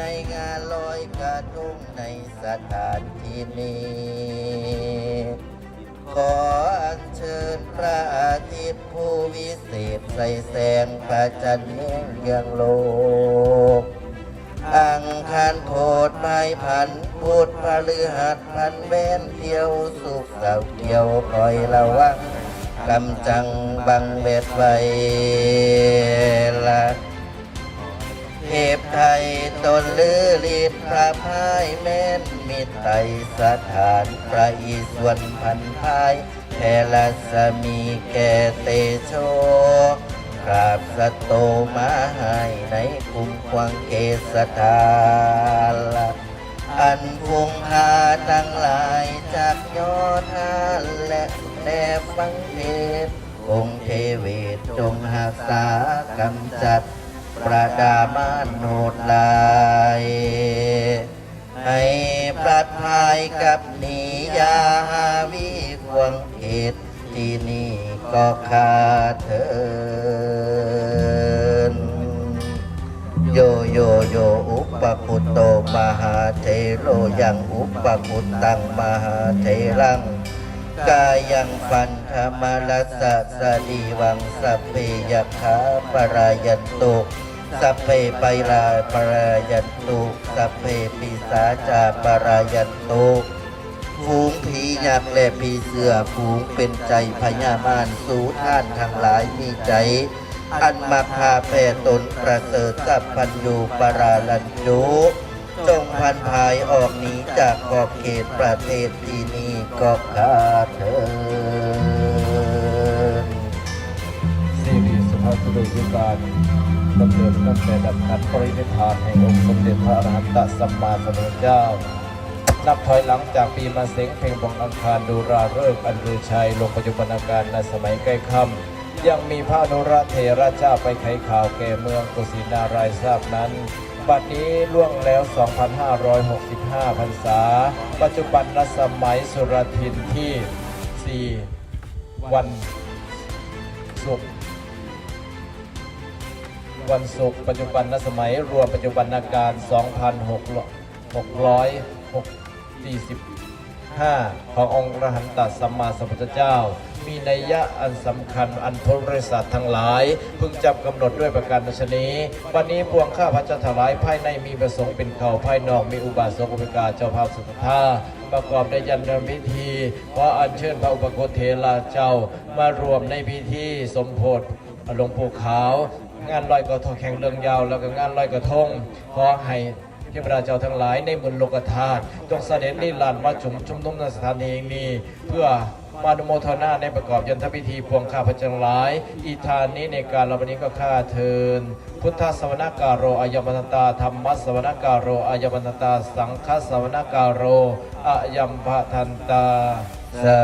ในงานลอยกระทงในสถานที่นี้ ขออัญเชิญพระอาทิตย์ผู้วิเศษใส่แสงพระจันทร์เลี้ยงเรียงโลก อังคารโพดไม้พันพุธพฤหัสพันเวนเที่ยวสุขเสาเที่ยวคอยระวังกำจังบังเบ็ดไว้ละเทพไทย ตนลือฤทธิ์พระพายแม่นมิตรไตรสถานพระอีสวนพันพายแพรัสมีแกเตโชกราบสโตมาให้ในคุ้มควังเกสถานลอันพงพาทั้งหลายจากยอดทานและแนบฟังเทศองค์เทวศจงหักษากำจัด ประดามานโนดลายให้ปลัดภายกับนิยาวิควงเขตที่นี่ก็ขาเถินโยโยโยอุปปุตโตมหาเทโรยังอุปปุตตังมหาเทรัง กายังฟันธรรมรัสสะสะดีวังสเพยขาปรายันตุสัพเพไปลาปรายันตุสเพปิสาจาปรายันตุฝูงผียักและผีเสือฝูงเป็นใจพญามารสู่ท่านทั้งหลายมีใจ อันมาพาแผ่ตนประเสริฐสัพพัญญูปราลันจุจงพันภายออกหนีจากขอบเขตประเทศทีนี้ ก็ขาเถินซีรีส์สุภาพสตรียุการดำเนินตั้งแต่ดับขันปรินิพานแห่งองค์สมเด็จพระอรหันตสัมมาสัมพุทธเจ้า นับถอยหลังจากปีมาเสงเพลงบองอังคารดูราเริ่มอันรือชัยลงปัจจุบันอาการในสมัยใกล้ค่ำ ยังมีพระนุรเทระเจ้าไปไขข่าวแก่เมืองกุสินารายทราบนั้นบัดนี้ล่วงแล้ว 2,565 พรรษา ปัจจุบันนสมัยสุรทินที่ 4 วันศุกร์วันศุกร์ปัจจุบันนสมัยรวมปัจจุบันนาการ 2,646 2,645ขององค์รหันตสัมมาสัมพุทธเจ้า มีนัยยะอันสำคัญอันพลบริษัททั้งหลายพึงจำกำหนดด้วยประการชนีวันนี้พวงข้าพระเจ้าถวายภายในมีประสงค์เป็นเขาภายนอกมีอุบาสกอุปการเจ้าภาพสุทธาประกอบในยันดพิธีขออัญเชิญพระอุปโคเทลาเจ้ามารวมในพิธีสมโพธิหลวงปู่ขาว งานลอยกระทงแข่งเรืองยาว แล้วก็งานลอยกระทงขอให้ เทพราเจ้าทั้งหลายในเมืองโลกธาตุจงเสด็จนิรันดร์มาชุมชุมนุมในสถานที่แห่งนี้ เพื่อมานุโมทนาในประกอบยันทพิธีพวงข้าพเจ้าหลาย อีทานนี้ในการเราวันนี้ก็ข้าเทิน พุทธสวนาการโรอายมันตาธรรมสวนาการโรอายมันตา สังฆสวนาการโรอายัมพะทันตาสา